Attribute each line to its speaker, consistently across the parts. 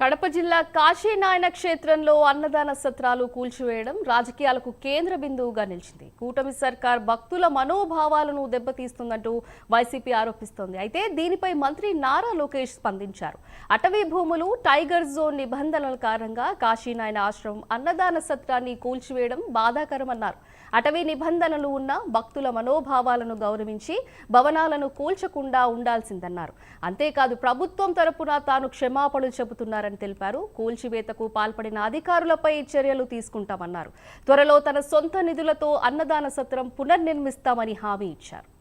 Speaker 1: కడప జిల్లా కాశీనాయన క్షేత్రంలో అన్నదాన సత్రాలు కూల్చివేయడం రాజకీయాలకు కేంద్ర బిందువుగా నిలిచింది. కూటమి సర్కార్ భక్తుల మనోభావాలను దెబ్బతీస్తుందంటూ వైసీపీ ఆరోపిస్తోంది. అయితే దీనిపై మంత్రి నారా లోకేష్ స్పందించారు. అటవీ భూములు టైగర్ జోన్ నిబంధనల కారణంగా కాశీనాయన ఆశ్రమం అన్నదాన సత్రాన్ని కూల్చివేయడం బాధాకరమన్నారు. అటవీ నిబంధనలు ఉన్న భక్తుల మనోభావాలను గౌరవించి భవనాలను కూల్చకుండా ఉండాల్సిందన్నారు. అంతేకాదు ప్రభుత్వం తరపున తాను క్షమాపణలు చెబుతున్నారని తెలిపారు. కూల్చివేతకు పాల్పడిన అధికారులపై చర్యలు తీసుకుంటామన్నారు. త్వరలో తన సొంత నిధులతో అన్నదాన సత్రం పునర్నిర్మిస్తామని హామీ ఇచ్చారు.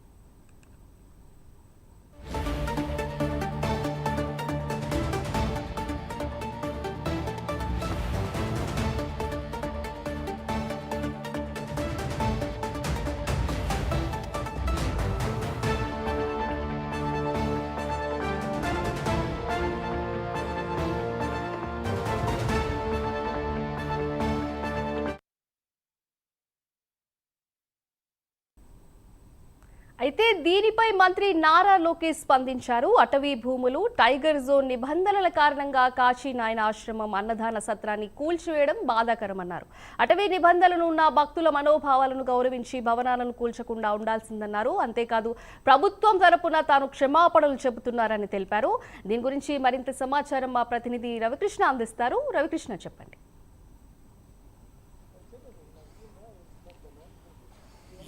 Speaker 1: అయితే దీనిపై మంత్రి నారా లోకేష్ స్పందించారు. అటవీ భూములు టైగర్ జోన్ నిబంధనల కారణంగా కాశీ నాయన ఆశ్రమం అన్నదాన సత్రాన్ని కూల్చివేయడం బాధాకరమన్నారు. అటవీ నిబంధనలు ఉన్న భక్తుల మనోభావాలను గౌరవించి భవనాలను కూల్చకుండా ఉండాల్సిందన్నారు. అంతేకాదు ప్రభుత్వం తరపున తాను క్షమాపణలు చెబుతున్నారని తెలిపారు. దీని గురించి మరింత సమాచారం మా ప్రతినిధి రవికృష్ణ అందిస్తారు. రవికృష్ణ చెప్పండి.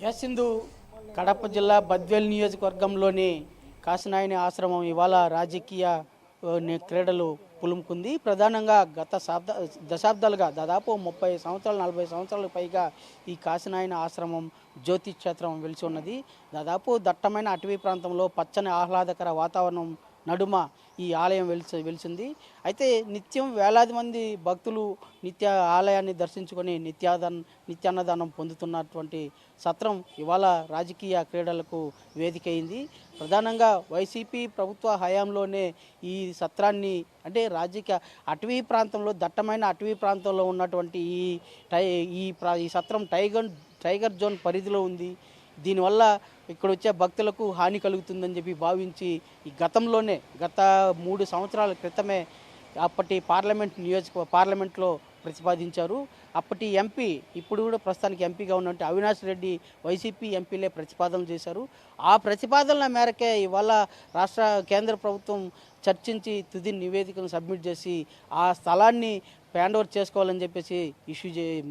Speaker 2: యసిందు కడప జిల్లా బద్వేల్ నియోజకవర్గంలోని కాసినాయని ఆశ్రమం ఇవాళ రాజకీయ క్రీడలు పులుముకుంది. ప్రధానంగా గత శతాబ్ద దశాబ్దాలుగా దాదాపు ముప్పై సంవత్సరాలు నలభై సంవత్సరాలకు పైగా ఈ కాశీనాయన ఆశ్రమం జ్యోతి క్షేత్రం వెలిసి ఉన్నది. దాదాపు దట్టమైన అటవీ ప్రాంతంలో పచ్చని ఆహ్లాదకర వాతావరణం నడుమ ఈ ఆలయం వెలిసి వెలిసింది. అయితే నిత్యం వేలాది మంది భక్తులు నిత్య ఆలయాన్ని దర్శించుకొని నిత్యాదన్ నిత్యాన్నదానం పొందుతున్నటువంటి సత్రం ఇవాళ రాజకీయ క్రీడలకు వేదిక అయింది ప్రధానంగా వైసీపీ ప్రభుత్వ హయాంలోనే ఈ సత్రాన్ని అంటే రాజకీయ అటవీ ప్రాంతంలో దట్టమైన అటవీ ప్రాంతంలో ఉన్నటువంటి ఈ టై ఈ ప్రా ఈ సత్రం టైగర్ టైగర్ జోన్ పరిధిలో ఉంది. దీనివల్ల ఇక్కడ వచ్చే భక్తులకు హాని కలుగుతుందని చెప్పి భావించి ఈ గతంలోనే గత మూడు సంవత్సరాల క్రితమే అప్పటి పార్లమెంట్ నియోజక పార్లమెంట్లో ప్రతిపాదించారు. అప్పటి ఎంపీ ఇప్పుడు కూడా ప్రస్తుతానికి ఎంపీగా ఉన్నట్టు అవినాష్ రెడ్డి వైసీపీ ఎంపీలే ప్రతిపాదనలు చేశారు. ఆ ప్రతిపాదనల మేరకే ఇవాళ రాష్ట్ర కేంద్ర ప్రభుత్వం చర్చించి తుది నివేదికను సబ్మిట్ చేసి ఆ స్థలాన్ని హ్యాండ్ ఓవర్ చేసుకోవాలని చెప్పేసి ఇష్యూ చే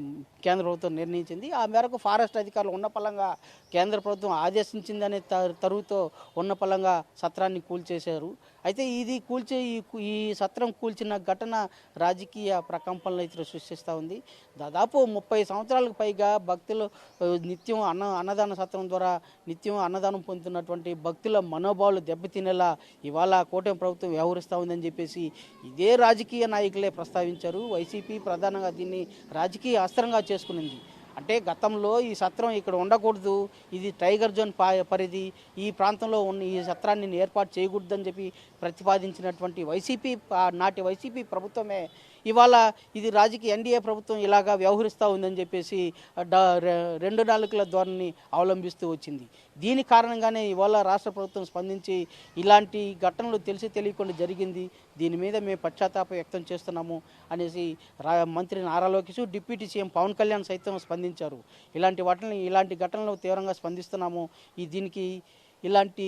Speaker 2: కేంద్ర ప్రభుత్వం నిర్ణయించింది. ఆ మేరకు ఫారెస్ట్ అధికారులు ఉన్న పలంగా కేంద్ర ప్రభుత్వం ఆదేశించిందనే త- తరువుతో ఉన్న పలంగా సత్రాన్ని కూల్చేశారు. అయితే ఇది కూల్చే ఈ ఈ సత్రం కూల్చిన ఘటన రాజకీయ ప్రకంపనలు అయితే సృష్టిస్తూ ఉంది. దాదాపు ముప్పై సంవత్సరాలకు పైగా భక్తులు నిత్యం అన్న అన్నదాన సత్రం ద్వారా నిత్యం అన్నదానం పొందుతున్నటువంటి భక్తుల మనోభావాలు దెబ్బతినేలా ఇవాళ కూటమి ప్రభుత్వం వ్యవహరిస్తూ ఉందని చెప్పేసి ఇదే రాజకీయ నాయకులే ప్రస్తావించారు. వైసీపీ ప్రధానంగా దీన్ని రాజకీయ అస్త్రంగా చేసుకునింది. అంటే గతంలో ఈ సత్రం ఇక్కడ ఉండకూడదు. ఇది టైగర్ జోన్ పరిధి. ఈ ప్రాంతంలో ఉన్న ఈ సత్రాన్ని ఏర్పాటు చేయకూడదని చెప్పి ప్రతిపాదించినటువంటి వైసీపీ నాటి వైసీపీ ప్రభుత్వమే ఇవాళ ఇది రాజకీయ ఎన్డీఏ ప్రభుత్వం ఇలాగా వ్యవహరిస్తూ ఉందని చెప్పేసి రెండు నాలుగుల ధోరణిని అవలంబిస్తూ వచ్చింది. దీని కారణంగానే ఇవాళ రాష్ట్ర ప్రభుత్వం స్పందించి ఇలాంటి ఘటనలు తెలిసి తెలియకుండా జరిగింది. దీని మీద మేము పశ్చాత్తాపం వ్యక్తం చేస్తున్నాము అనేసి రా మంత్రి నారా లోకేష్ డిప్యూటీ సీఎం పవన్ కళ్యాణ్ సైతం స్పందించారు. ఇలాంటి వాటిని ఇలాంటి ఘటనలు తీవ్రంగా స్పందిస్తున్నాము. ఈ దీనికి ఇలాంటి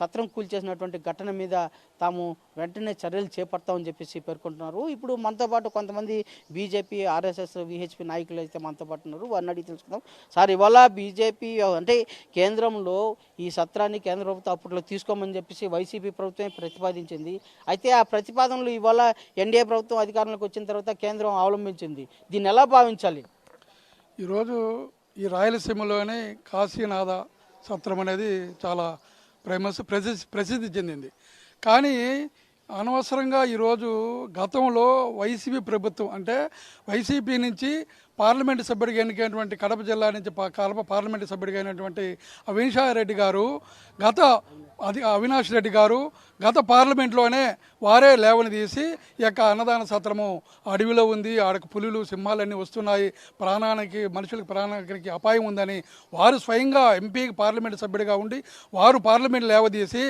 Speaker 2: సత్రం కూల్చేసినటువంటి ఘటన మీద తాము వెంటనే చర్యలు చేపడతామని చెప్పేసి పేర్కొంటున్నారు. ఇప్పుడు మనతో పాటు కొంతమంది బీజేపీ ఆర్ఎస్ఎస్ విహెచ్పి నాయకులు అయితే మనతో పాటు ఉన్నారు. వారిని అడిగి తెలుసుకుందాం. సార్ ఇవాళ బీజేపీ అంటే కేంద్రంలో ఈ సత్రాన్ని కేంద్ర ప్రభుత్వం అప్పట్లో తీసుకోమని చెప్పేసి వైసీపీ ప్రభుత్వమే ప్రతిపాదించింది. అయితే ఆ ప్రతిపాదనలు ఇవాళ ఎన్డీఏ ప్రభుత్వం అధికారంలోకి వచ్చిన తర్వాత కేంద్రం అవలంబించింది. దీన్ని ఎలా భావించాలి?
Speaker 3: ఈరోజు ఈ రాయలసీమలోని కాశీనాథ సత్రం అనేది చాలా ఫేమస్ ప్రసిద్ధి ప్రసిద్ధి చెందింది. కానీ అనవసరంగా ఈరోజు గతంలో వైసీపీ ప్రభుత్వం అంటే వైసీపీ నుంచి పార్లమెంటు సభ్యుడిగా ఎన్నికైనటువంటి కడప జిల్లా నుంచి కడప పార్లమెంటు సభ్యుడిగా అయినటువంటి అవినాష్ రెడ్డి గారు గత అది అవినాష్ రెడ్డి గారు గత పార్లమెంట్లోనే వారే లేవని తీసి ఈ యొక్క అన్నదాన సత్రము అడవిలో ఉంది ఆడకు పులులు సింహాలన్నీ వస్తున్నాయి ప్రాణానికి మనుషులకు ప్రాణానికి అపాయం ఉందని వారు స్వయంగా ఎంపీ పార్లమెంట్ సభ్యుడిగా ఉండి వారు పార్లమెంట్ లేవదీసి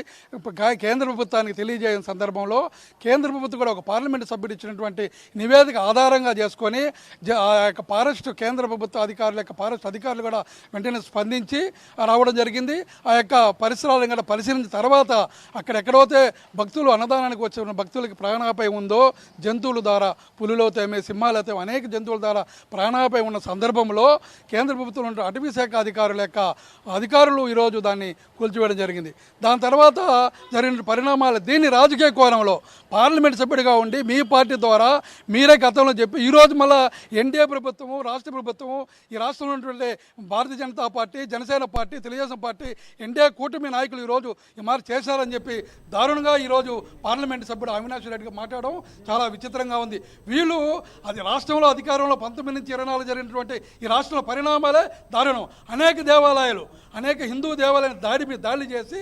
Speaker 3: కేంద్ర ప్రభుత్వానికి తెలియజేయని సందర్భంలో కేంద్ర ప్రభుత్వం కూడా ఒక పార్లమెంట్ సభ్యుడు ఇచ్చినటువంటి నివేదిక ఆధారంగా చేసుకొని జ- ఆ యొక్క ఫారెస్ట్ కేంద్ర ప్రభుత్వ అధికారుల యొక్క ఫారెస్ట్ అధికారులు కూడా వెంటనే స్పందించి రావడం జరిగింది. ఆ యొక్క పరిసరాలను కూడా పరిశీలించిన తర్వాత అక్కడెక్కడైతే భక్తులు అన్నదానానికి ఉన్న భక్తులకి ప్రాణాపాయం ఉందో జంతువుల ద్వారా పులులవుతాయి సింహాలవుతాయి అనేక జంతువుల ద్వారా ప్రాణాపాయం ఉన్న సందర్భంలో కేంద్ర ప్రభుత్వం ఉన్న అటవీ శాఖ అధికారుల యొక్క అధికారులు ఈరోజు దాన్ని కూల్చివేయడం జరిగింది. దాని తర్వాత జరిగిన పరిణామాలు దీన్ని రాజకీయ కోణంలో పార్లమెంట్ సభ్యుడిగా ఉండి మీ పార్టీ ద్వారా మీరే గతంలో చెప్పి ఈరోజు మళ్ళా ఎన్డీఏ ప్రభుత్వము రాష్ట్ర ప్రభుత్వము ఈ రాష్ట్రంలో ఉన్నటువంటి Bharatiya Janata party Janasena party Telugu Desam party NDA కూటమి నాయకులు ఈరోజు ఈ మారి చేశారని చెప్పి దారుణంగా ఈరోజు పార్లమెంట్ సభ్యుడు అవినాష్ రెడ్డిగా మాట్లాడడం చాలా విచిత్రంగా ఉంది. వీళ్ళు అది రాష్ట్రంలో అధికారంలో పంతొమ్మిది నుంచి ఇరవై నాలుగు జరిగినటువంటి ఈ రాష్ట్రంలో పరిణామాలే దారుణం. అనేక దేవాలయాలు అనేక హిందూ దేవాలయాన్ని దాడి మీద దాడి చేసి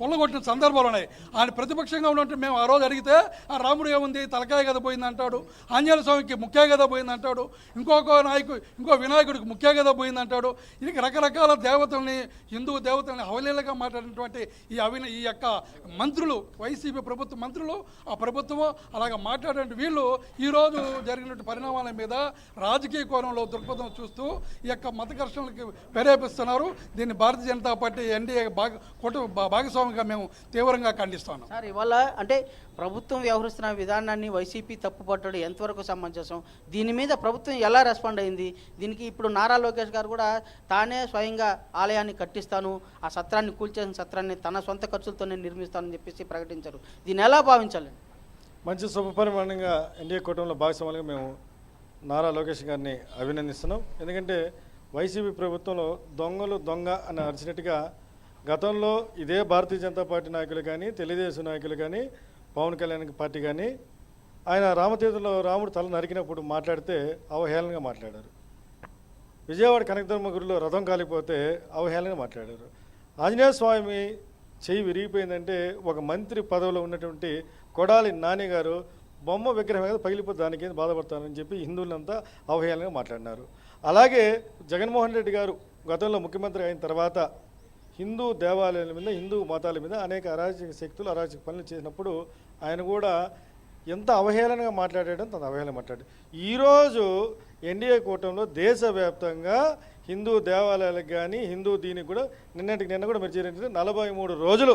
Speaker 3: కొల్లగొట్టిన సందర్భాలు ఉన్నాయి. ఆయన ప్రతిపక్షంగా ఉన్నట్టు మేము ఆ రోజు అడిగితే ఆ రాముడు ఏముంది? తలకాయ గద పోయింది అంటాడు. ఆంజనేయ స్వామికి ముఖ్య గద పోయింది అంటాడు. ఇంకొక నాయకుడు ఇంకో వినాయకుడికి ముఖ్య గద పోయింది అంటాడు. ఇది రకరకాల దేవతల్ని హిందూ దేవతల్ని అవలీలగా మాట్లాడినటువంటి ఈ అవిన ఈ యొక్క మంత్రులు వైసీపీ ప్రభుత్వ మంత్రులు ఆ ప్రభుత్వము అలాగ మాట్లాడే వీళ్ళు ఈరోజు జరిగినటువంటి పరిణామాల మీద రాజకీయ కోణంలో దృక్పథం చూస్తూ ఈ యొక్క మత ఘర్షణలకి ప్రేరేపిస్తున్నారు. దీన్ని భారతీయ జనతా పార్టీ ఎన్డీఏ భాగ కుటుంబ భాగస్వామి భాగస్వామిగా మేము తీవ్రంగా ఖండిస్తున్నాం.
Speaker 2: సార్ ఇవాళ అంటే ప్రభుత్వం వ్యవహరిస్తున్న విధానాన్ని వైసీపీ తప్పుపట్టడం ఎంతవరకు సమంజసం? దీని మీద ప్రభుత్వం ఎలా రెస్పాండ్ అయింది? దీనికి ఇప్పుడు నారా లోకేష్ గారు కూడా తానే స్వయంగా ఆలయాన్ని కట్టిస్తాను ఆ సత్రాన్ని కూల్చేసిన సత్రాన్ని తన సొంత ఖర్చులతోనే నిర్మిస్తానని చెప్పేసి ప్రకటించారు. దీన్ని ఎలా భావించాలి?
Speaker 4: మంచి శుభపరిమాణంగా ఎన్డీఏ కూటమిలో భాగస్వాములుగా మేము నారా లోకేష్ గారిని అభినందిస్తున్నాం. ఎందుకంటే వైసీపీ ప్రభుత్వంలో దొంగలు దొంగ అని అరిచినట్టుగా గతంలో ఇదే భారతీయ జనతా పార్టీ నాయకులు కానీ తెలుగుదేశం నాయకులు కానీ పవన్ కళ్యాణ్ పార్టీ కానీ ఆయన రామతీర్థంలో రాముడు తల నరికినప్పుడు మాట్లాడితే అవహేళనగా మాట్లాడారు. విజయవాడ కనకధర్మ గుడిలో రథం కాలిపోతే అవహేళనగా మాట్లాడారు. ఆంజనేయ స్వామి చేయి విరిగిపోయిందంటే ఒక మంత్రి పదవిలో ఉన్నటువంటి కొడాలి నాని గారు బొమ్మ విగ్రహం మీద పగిలిపోతే దానికి బాధపడతానని చెప్పి హిందువులంతా అవహేళనగా మాట్లాడినారు. అలాగే జగన్మోహన్ రెడ్డి గారు గతంలో ముఖ్యమంత్రి అయిన తర్వాత హిందూ దేవాలయాల మీద హిందూ మతాల మీద అనేక అరాచక శక్తులు అరాచక పనులు చేసినప్పుడు ఆయన కూడా ఎంత అవహేళనగా మాట్లాడడం తన అవహేళన మాట్లాడు ఈరోజు ఎన్డీఏ కూటమిలో దేశవ్యాప్తంగా హిందూ దేవాలయాలకు కానీ హిందూ దీనికి కూడా నిన్నటికి నిన్న కూడా మీరు చేరింది నలభై మూడు రోజులు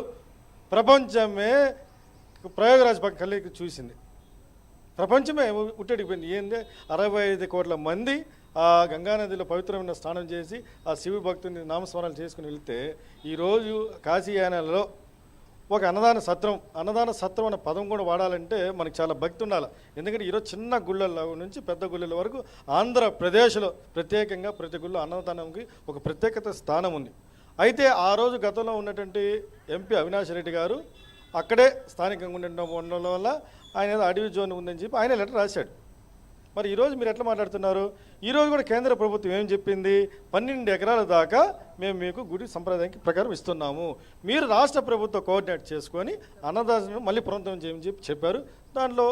Speaker 4: ప్రపంచమే ప్రయోగరాజ్ పక్క కళ్ళకి చూసింది. ప్రపంచమే ఉట్టడిపోయింది ఏంది? అరవై ఐదు కోట్ల మంది ఆ గంగానదిలో పవిత్రమైన స్నానం చేసి ఆ శివ భక్తుని నామస్మరణలు చేసుకుని వెళ్తే ఈరోజు కాశీయానాలలో ఒక అన్నదాన సత్రం అన్నదాన సత్రం అనే పదం కూడా వాడాలంటే మనకి చాలా భక్తి ఉండాలి. ఎందుకంటే ఈరోజు చిన్న గుళ్ళల్లో నుంచి పెద్ద గుళ్ళల వరకు ఆంధ్రప్రదేశ్లో ప్రత్యేకంగా ప్రతి గుళ్ళో అన్నదానంకి ఒక ప్రత్యేకత స్థానం ఉంది. అయితే ఆ రోజు గతంలో ఉన్నటువంటి ఎంపీ అవినాష్ రెడ్డి గారు అక్కడే స్థానికంగా ఉండడం ఉండడం వల్ల ఆయన ఏదో అడవి జోన్ ఉందని చెప్పి ఆయన లెటర్ రాశాడు. మరి ఈరోజు మీరు ఎట్లా మాట్లాడుతున్నారు? ఈరోజు కూడా కేంద్ర ప్రభుత్వం ఏం చెప్పింది? పన్నెండు ఎకరాల దాకా మేము మీకు గుడి సంప్రదాయానికి ప్రకారం ఇస్తున్నాము. మీరు రాష్ట్ర ప్రభుత్వం కోఆర్డినేట్ చేసుకొని అన్నదానం మళ్ళీ పునరుద్ధం చేయమని చెప్పి చెప్పారు. దాంట్లో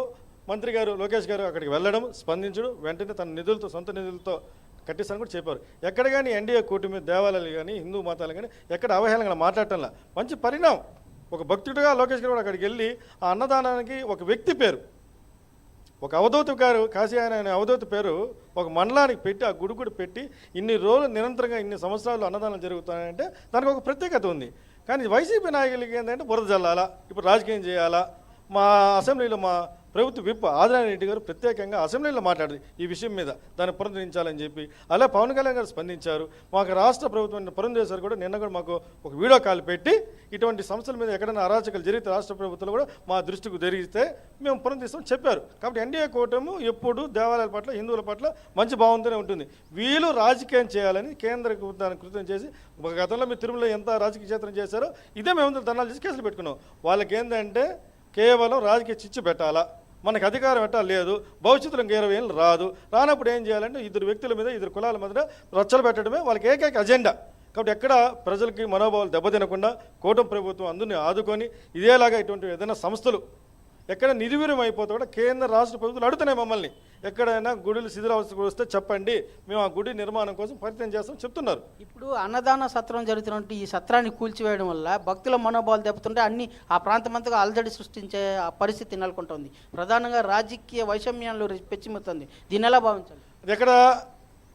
Speaker 4: మంత్రి గారు లోకేష్ గారు అక్కడికి వెళ్ళడం స్పందించడం వెంటనే తన నిధులతో సొంత నిధులతో కట్టిస్తాను కూడా చెప్పారు. ఎక్కడ కానీ ఎన్డీఏ కూటమి దేవాలయాలు కానీ హిందూ మతాలు కానీ ఎక్కడ అవహేళనగా మాట్లాడటంలా. మంచి పరిణామం. ఒక భక్తుడిగా లోకేష్ గారు కూడా అక్కడికి వెళ్ళి ఆ అన్నదానానికి ఒక వ్యక్తి పేరు. ఒక అవధూత గారు కాశీ అనే అవధూత పేరు ఒక మండలానికి పెట్టి ఆ గుడి కూడా పెట్టి ఇన్ని రోజులు నిరంతరంగా ఇన్ని సంవత్సరాలు అన్నదానం జరుగుతున్నాయంటే దానికి ఒక ప్రత్యేకత ఉంది. కానీ వైసీపీ నాయకులకి ఏంటంటే బురద జల్లాలా ఇప్పుడు రాజకీయం చేయాలా మా అసెంబ్లీలో మా ప్రభుత్వ విప్ ఆదినారాయణ రెడ్డి గారు ప్రత్యేకంగా అసెంబ్లీలో మాట్లాడింది ఈ విషయం మీద. దాన్ని పునరుద్ధరించాలని చెప్పి. అలా పవన్ కళ్యాణ్ గారు స్పందించారు. మాకు రాష్ట్ర ప్రభుత్వం పురంధేశ్వర్ కూడా నిన్న కూడా మాకు ఒక వీడియో కాల్ పెట్టి ఇటువంటి సంస్థల మీద ఎక్కడైనా అరాచకాలు జరిగితే రాష్ట్ర ప్రభుత్వం కూడా మా దృష్టికి జరిగితే మేము పునరుద్ధరిస్తామని చెప్పారు. కాబట్టి ఎన్డీఏ కూటమి ఎప్పుడు దేవాలయాల పట్ల హిందువుల పట్ల మంచి భావంతోనే ఉంటుంది. వీళ్ళు రాజకీయం చేయాలని కేంద్ర ప్రభుత్వాన్ని కృతం చేసి ఒక గతంలో మీరు తిరుమల ఎంత రాజకీయ క్షేత్రం చేశారో ఇదే మేము ధర్నాలు చేసి కేసులు పెట్టుకున్నాం. వాళ్ళకి ఏంటంటే కేవలం రాజకీయ చిచ్చు పెట్టాలా? మనకు అధికారం ఎట్టా లేదు భవిష్యత్తులో ఇంకా ఇరవై ఏళ్ళు రాదు. రానప్పుడు ఏం చేయాలంటే ఇద్దరు వ్యక్తుల మీద ఇద్దరు కులాల మీద రచ్చలు పెట్టడమే వాళ్ళకి ఏకైక అజెండా కాబట్టి ఎక్కడ ప్రజలకి మనోభావాలు దెబ్బతినకుండా కూటమి ప్రభుత్వం అందరినీ ఆదుకొని ఇదేలాగా ఇటువంటి ఏదైనా సంస్థలు ఎక్కడ నిర్వీర్యం అయిపోతే కూడా కేంద్ర రాష్ట్ర ప్రభుత్వాలు అడుగుతున్నాయి మమ్మల్ని. ఎక్కడైనా గుడులు శిథిలావస్థకు వస్తే చెప్పండి మేము ఆ గుడి నిర్మాణం కోసం ప్రయత్నం చేస్తాం చెప్తున్నారు.
Speaker 2: ఇప్పుడు అన్నదాన సత్రం జరుగుతున్నట్టు ఈ సత్రాన్ని కూల్చివేయడం వల్ల భక్తుల మనోభావాలు దెబ్బతుంటే అన్ని ఆ ప్రాంతమంతగా అలజడి సృష్టించే ఆ పరిస్థితి నెలకొంటుంది. ప్రధానంగా రాజకీయ వైషమ్యాలు పెచ్చిమవుతుంది దీన్ని ఎలా భావించాలి?
Speaker 4: ఎక్కడ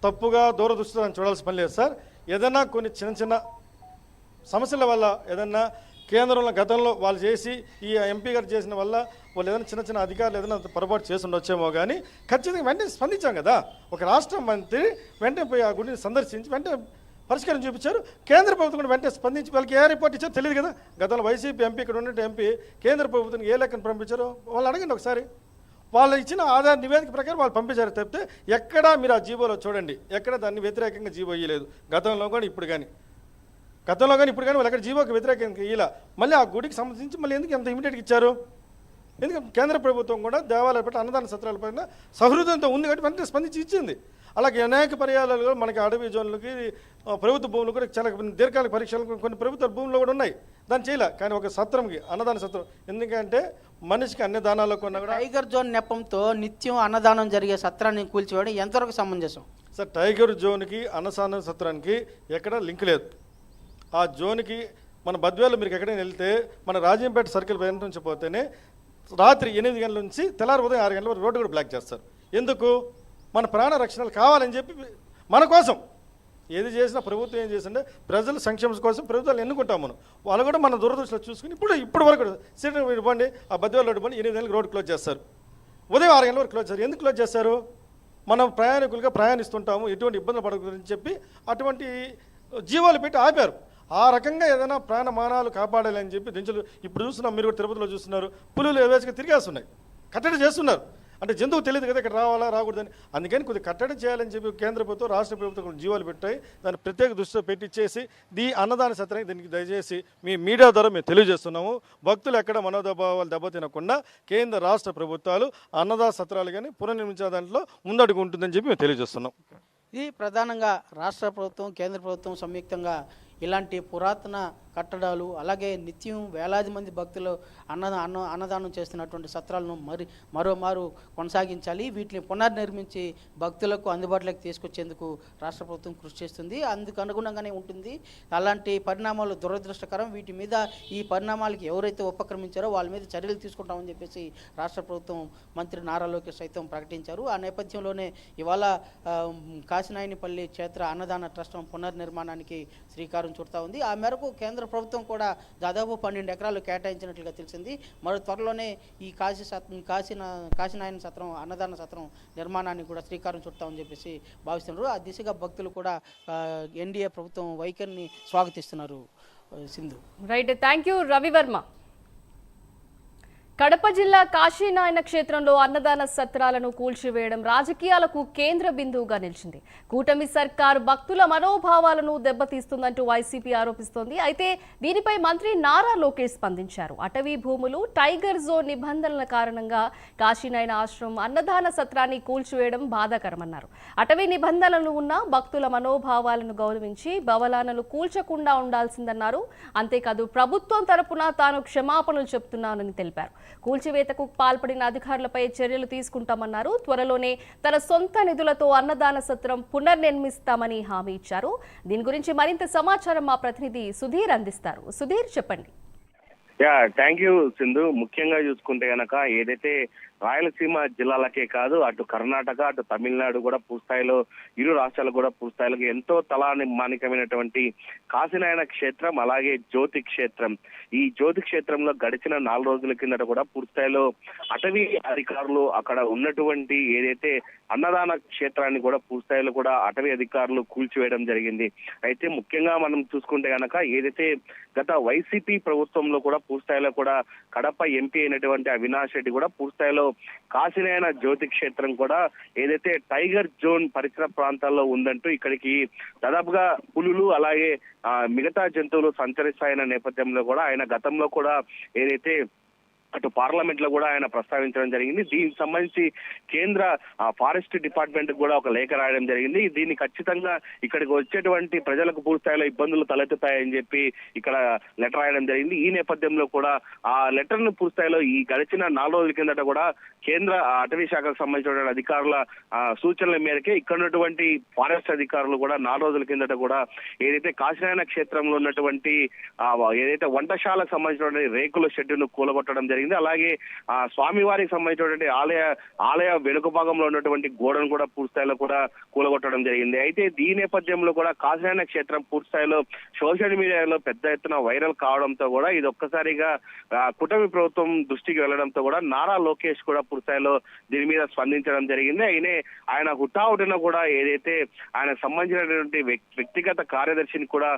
Speaker 4: తప్పుగా దూరదృష్టితో చూడాల్సిన పని లేదు సార్. ఏదైనా కొన్ని చిన్న చిన్న సమస్యల వల్ల ఏదన్నా కేంద్రంలో గతంలో వాళ్ళు చేసి ఈ ఎంపీ గారు చేసిన వల్ల వాళ్ళు ఏదైనా చిన్న చిన్న అధికారులు ఏదైనా పొరపాటు చేసి ఉండొచ్చేమో కానీ ఖచ్చితంగా వెంటనే స్పందించాం కదా. ఒక రాష్ట్ర మంత్రి వెంటనే పోయి ఆ గుడిని సందర్శించి వెంటనే పరిష్కారం చూపించారు. కేంద్ర ప్రభుత్వం కూడా వెంటనే స్పందించి వాళ్ళకి ఏ రిపోర్ట్ ఇచ్చారో తెలియదు కదా. గతంలో వైసీపీ ఎంపీ ఇక్కడ ఉన్నట్టు ఎంపీ కేంద్ర ప్రభుత్వానికి ఏ లెక్కను పంపించారో వాళ్ళు అడగండి ఒకసారి. వాళ్ళు ఇచ్చిన ఆధార్ నివేదిక ప్రకారం వాళ్ళు పంపించారు తప్పితే ఎక్కడా మీరు ఆ జీవోలో చూడండి. ఎక్కడ దాన్ని వ్యతిరేకంగా జీవో ఇయ్యలేదు. గతంలో కూడా ఇప్పుడు కానీ గతంలో కానీ ఇప్పుడు కానీ వాళ్ళు ఎక్కడ జీవోకి వ్యతిరేకంగా ఇలా మళ్ళీ ఆ గుడికి సంబంధించి మళ్ళీ ఎందుకు ఎంత ఇమీడియట్గా ఇచ్చారు? ఎందుకంటే కేంద్ర ప్రభుత్వం కూడా దేవాలయ పట్ల అన్నదాన సత్రాల పైన సహృదయంతో ఉంది కాబట్టి వెంటనే స్పందించి ఇచ్చింది. అలాగే అనేక పర్యాలు మనకి అడవి జోన్లకి ప్రభుత్వ భూములు కూడా చాలా దీర్ఘకాలిక పరీక్షలు కొన్ని ప్రభుత్వ భూములు కూడా ఉన్నాయి. దాన్ని చేయలే. కానీ ఒక సత్రంకి అన్నదాన సత్రం. ఎందుకంటే మనిషికి అన్ని దానాల్లో కొన్నా కూడా
Speaker 2: టైగర్ జోన్ నెపంతో నిత్యం అన్నదానం జరిగే సత్రాన్ని కూల్చివేయడం ఎంతవరకు సమంజసం?
Speaker 4: సార్ టైగర్ జోన్కి అన్నసాన సత్రానికి ఎక్కడ లింక్ లేదు. ఆ జోన్కి మన బద్వేలు మీరు ఎక్కడైనా వెళ్తే మన రాజంపేట సర్కిల్ పైన నుంచి పోతేనే రాత్రి ఎనిమిది గంటల నుంచి తెల్లారి ఉదయం ఆరు గంటల వరకు రోడ్డు కూడా బ్లాక్ చేస్తారు. ఎందుకు? మన ప్రాణ రక్షణలు కావాలని చెప్పి మన కోసం. ఏది చేసినా ప్రభుత్వం ఏం చేసిండే ప్రజల సంక్షేమం కోసం ప్రభుత్వాలు ఎన్నుకుంటాం మనం. వాళ్ళు కూడా మన దురదృష్టిలో చూసుకుని ఇప్పుడు ఇప్పుడు వరకు సీట్ ఇవ్వండి ఆ బద్వేలు రోడ్డు పోండి ఎనిమిది గంటలకు రోడ్డు క్లోజ్ చేస్తారు. ఉదయం ఆరు గంటల వరకు క్లోజ్ చేస్తారు. ఎందుకు క్లోజ్ చేస్తారు? మనం ప్రయాణికులుగా ప్రయాణిస్తుంటాము ఎటువంటి ఇబ్బందులు పడకూడదని చెప్పి అటువంటి జీవాలు పెట్టి ఆపారు. ఆ రకంగా ఏదైనా ప్రాణమానాలు కాపాడాలి అని చెప్పి దించులు ఇప్పుడు చూస్తున్నాం మీరు కూడా తిరుపతిలో చూస్తున్నారు. పులులు యథేచ్ఛగా తిరిగేస్తున్నాయి. కట్టడి చేస్తున్నారు. అంటే జంతువు తెలియదు కదా ఇక్కడ రావాలా రాకూడదని. అందుకని కొద్దిగా కట్టడి చేయాలని చెప్పి కేంద్ర ప్రభుత్వం రాష్ట్ర ప్రభుత్వం జీవాలు పెట్టాయి. దాన్ని ప్రత్యేక దృష్టిలో పెట్టించేసి దీ అన్నదాన సత్రానికి దీనికి దయచేసి మీ మీడియా ద్వారా మేము తెలియజేస్తున్నాము. భక్తులు ఎక్కడ మనోదభావాలు దెబ్బతినకుండా కేంద్ర రాష్ట్ర ప్రభుత్వాలు అన్నదాన సత్రాలు కానీ పునర్నిర్మించే దాంట్లో ముందడుగు ఉంటుందని చెప్పి మేము తెలియజేస్తున్నాం.
Speaker 2: ఇది ప్రధానంగా రాష్ట్ర ప్రభుత్వం కేంద్ర ప్రభుత్వం సంయుక్తంగా ఇలాంటి పురాతన కట్టడాలు అలాగే నిత్యం వేలాది మంది భక్తులు అన్న అన్న అన్నదానం చేస్తున్నటువంటి సత్రాలను మరి మరోమారు కొనసాగించాలి. వీటిని పునర్నిర్మించి భక్తులకు అందుబాటులోకి తీసుకొచ్చేందుకు రాష్ట్ర ప్రభుత్వం కృషి చేస్తుంది. అందుకు అనుగుణంగానే ఉంటుంది. అలాంటి పరిణామాలు దురదృష్టకరం. వీటి మీద ఈ పరిణామాలకి ఎవరైతే ఉపక్రమించారో వాళ్ళ మీద చర్యలు తీసుకుంటామని చెప్పేసి రాష్ట్ర ప్రభుత్వం మంత్రి నారా లోకేష్ సైతం ప్రకటించారు. ఆ నేపథ్యంలోనే ఇవాళ కాశినాయనిపల్లి కాశీనాయనిపల్లి క్షేత్ర అన్నదాన ట్రస్ట్ పునర్నిర్మాణానికి శ్రీకారం చుడతా ఉంది. ఆ మేరకు కేంద్ర ప్రభుత్వం కూడా దాదాపు పన్నెండు ఎకరాలు కేటాయించినట్లుగా తెలిసింది. మరో త్వరలోనే ఈ కాశీ సత్రం కాశీన కాశీనాయన సత్రం అన్నదాన సత్రం నిర్మాణాన్ని కూడా శ్రీకారం చుడతామని చెప్పేసి భావిస్తున్నారు. ఆ దిశగా భక్తులు కూడా ఎన్డీఏ ప్రభుత్వం వైఖరిని స్వాగతిస్తున్నారు Sindhu.
Speaker 1: Right. Thank you Ravivarma. Kadapa జిల్లా కాశీనాయన క్షేత్రంలో అన్నదాన సత్రాలను కూల్చివేయడం రాజకీయాలకు కేంద్ర బిందువుగా నిలిచింది. కూటమి సర్కార్ భక్తుల మనోభావాలను దెబ్బతీస్తుందంటూ వైసీపీ ఆరోపిస్తోంది. అయితే దీనిపై మంత్రి నారా లోకేష్ స్పందించారు. అటవీ భూములు టైగర్ జోన్ నిబంధనల కారణంగా కాశీనాయన ఆశ్రమం అన్నదాన సత్రాన్ని కూల్చివేయడం బాధాకరమన్నారు. అటవీ నిబంధనలు ఉన్న భక్తుల మనోభావాలను గౌరవించి భవనాలను కూల్చకుండా ఉండాల్సిందన్నారు. అంతేకాదు ప్రభుత్వం తరపున తాను క్షమాపణలు చెప్తున్నానని తెలిపారు. కూల్చివేతకు పాల్పడిన అధికారులపై చర్యలు తీసుకుంటామన్నారు. త్వరలోనే తన సొంత నిధులతో అన్నదాన సత్రం పునర్నిర్మిస్తామని హామీ ఇచ్చారు. దీని గురించి మరింత సమాచారం మా ప్రతినిధి సుధీర్ అందిస్తారు. సుధీర్ చెప్పండి.
Speaker 5: Yeah thank you Sindhu. ముఖ్యంగా చూసుకుంటే గనక ఏదైతే రాయలసీమ జిల్లాలకే కాదు అటు కర్ణాటక అటు తమిళనాడు కూడా పూర్స్థాయిలో ఇరు రాష్ట్రాలు కూడా పూర్స్థాయిలో ఎంతో తలానిమానికమైనటువంటి కాశీనాయన క్షేత్రం అలాగే జ్యోతి క్షేత్రం. ఈ జ్యోతి క్షేత్రంలో గడిచిన నాలుగు రోజుల కిందట కూడా పూర్తిస్థాయిలో అటవీ అధికారులు అక్కడ ఉన్నటువంటి ఏదైతే అన్నదాన క్షేత్రాన్ని కూడా పూర్తిస్థాయిలో కూడా అటవీ అధికారులు కూల్చివేయడం జరిగింది. అయితే ముఖ్యంగా మనం చూసుకుంటే గనక ఏదైతే గత వైసీపీ ప్రభుత్వంలో కూడా పూర్తిస్థాయిలో కూడా కడప ఎంపీ అయినటువంటి అవినాష్ రెడ్డి కూడా పూర్తిస్థాయిలో కాశీనాయన జ్యోతి క్షేత్రం కూడా ఏదైతే టైగర్ జోన్ పరిసర ప్రాంతాల్లో ఉందంటూ ఇక్కడికి దాదాపుగా పులులు అలాగే మిగతా జంతువులు సంచరిస్తాయన్న నేపథ్యంలో కూడా ఆయన గతంలో కూడా ఏదైతే అటు పార్లమెంట్లో కూడా ఆయన ప్రస్తావించడం జరిగింది. దీనికి సంబంధించి కేంద్ర ఫారెస్ట్ డిపార్ట్మెంట్ కూడా ఒక లేఖ రాయడం జరిగింది. దీన్ని ఖచ్చితంగా ఇక్కడికి వచ్చేటువంటి ప్రజలకు పూర్తిస్థాయిలో ఇబ్బందులు తలెత్తుతాయని చెప్పి ఇక్కడ లెటర్ రాయడం జరిగింది. ఈ నేపథ్యంలో కూడా ఆ లెటర్ను పూర్తిస్థాయిలో ఈ గడిచిన నాలుగు రోజుల కిందట కూడా కేంద్ర అటవీ శాఖకు సంబంధించిన అధికారుల సూచనల మేరకే ఇక్కడ ఉన్నటువంటి ఫారెస్ట్ అధికారులు కూడా నాలుగు రోజుల కిందట కూడా ఏదైతే కాశీనారాయణ క్షేత్రంలో ఉన్నటువంటి ఏదైతే వంటశాలకు సంబంధించినటువంటి రేకుల షెడ్డును కూలగొట్టడం జరిగింది. అలాగే ఆ స్వామివారికి సంబంధించినటువంటి ఆలయ ఆలయ వెనుక భాగంలో ఉన్నటువంటి గోడను కూడా పూర్తిస్థాయిలో కూడా కూలగొట్టడం జరిగింది. అయితే ఈ నేపథ్యంలో కూడా కాశీనారాయణ క్షేత్రం పూర్తిస్థాయిలో సోషల్ మీడియాలో పెద్ద ఎత్తున వైరల్ కావడంతో కూడా ఇది ఒక్కసారిగా ఆ, ప్రభుత్వం దృష్టికి వెళ్ళడంతో కూడా నారా లోకేష్ కూడా పూర్తిస్థాయిలో దీని మీద స్పందించడం జరిగింది. అయినే ఆయన హుటాహుటిన కూడా ఏదైతే ఆయన సంబంధించినటువంటి వ్యక్తిగత కార్యదర్శిని కూడా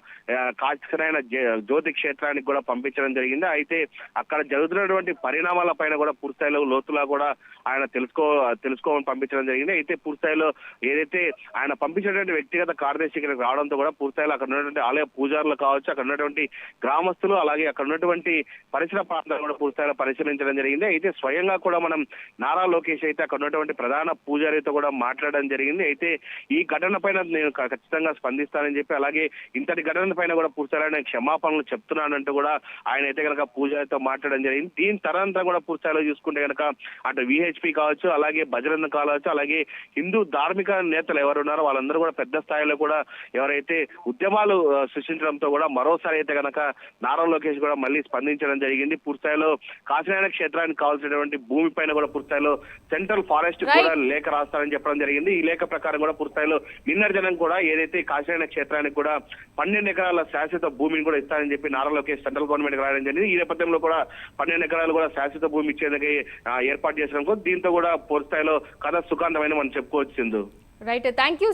Speaker 5: కాశీనారాయణ జ్యోతి క్షేత్రానికి కూడా పంపించడం జరిగింది. అయితే అక్కడ జరుగుతున్నటువంటి పరిణామాల పైన కూడా పూర్తిస్థాయిలో లోతులా కూడా ఆయన తెలుసుకో తెలుసుకోమని పంపించడం జరిగింది. అయితే పూర్తిస్థాయిలో ఏదైతే ఆయన పంపించినటువంటి వ్యక్తిగత కార్యదర్శి ఇక్కడికి రావడంతో కూడా పూర్తిస్థాయిలో అక్కడ ఉన్నటువంటి ఆలయ పూజారులు కావచ్చు అక్కడ ఉన్నటువంటి గ్రామస్తులు అలాగే అక్కడ ఉన్నటువంటి పరిసర ప్రాంతాలు కూడా పూర్తిస్థాయిలో పరిశీలించడం జరిగింది. అయితే స్వయంగా కూడా మనం నారా లోకేష్ అయితే అక్కడ ఉన్నటువంటి ప్రధాన పూజారితో కూడా మాట్లాడడం జరిగింది. అయితే ఈ ఘటన పైన నేను ఖచ్చితంగా స్పందిస్తానని చెప్పి అలాగే ఇంతటి ఘటన పైన కూడా పూర్తిస్థాయిలో నేను క్షమాపణలు చెప్తున్నానంటూ కూడా ఆయన అయితే కనుక పూజారితో మాట్లాడడం జరిగింది. దీంతో తరంతా కూడా పూర్తిస్థాయిలో చూసుకుంటే కనుక అటు విహెచ్పి కావచ్చు అలాగే బజరంగ కావచ్చు అలాగే హిందూ ధార్మిక నేతలు ఎవరు ఉన్నారో వాళ్ళందరూ కూడా పెద్ద స్థాయిలో కూడా ఎవరైతే ఉద్యమాలు సృష్టించడంతో కూడా మరోసారి అయితే కనుక నారా లోకేష్ కూడా మళ్ళీ స్పందించడం జరిగింది. పూర్తిస్థాయిలో కాశీనాయన క్షేత్రానికి కావాల్సినటువంటి భూమి పైన కూడా పూర్తిస్థాయిలో సెంట్రల్ ఫారెస్ట్ కూడా లేఖ రాస్తారని చెప్పడం జరిగింది. ఈ లేఖ ప్రకారం కూడా పూర్తిస్థాయిలో నిన్నటి దినం కూడా ఏదైతే కాశీనాయన క్షేత్రానికి కూడా పన్నెండు ఎకరాల శాశ్వత భూమిని కూడా ఇస్తారని చెప్పి నారా లోకేష్ సెంట్రల్ గవర్నమెంట్ రాయడం జరిగింది. ఈ నేపథ్యంలో కూడా పన్నెండు ఎకరాలు కూడా శాశ్వత భూమి ఇచ్చేందుకు ఏర్పాటు చేసిన దీంతో కూడా పూర్తి స్థాయిలో కథ సుఖాంతమైన మనం చెప్పుకోవచ్చు
Speaker 1: రైట్ థ్యాంక్ యూ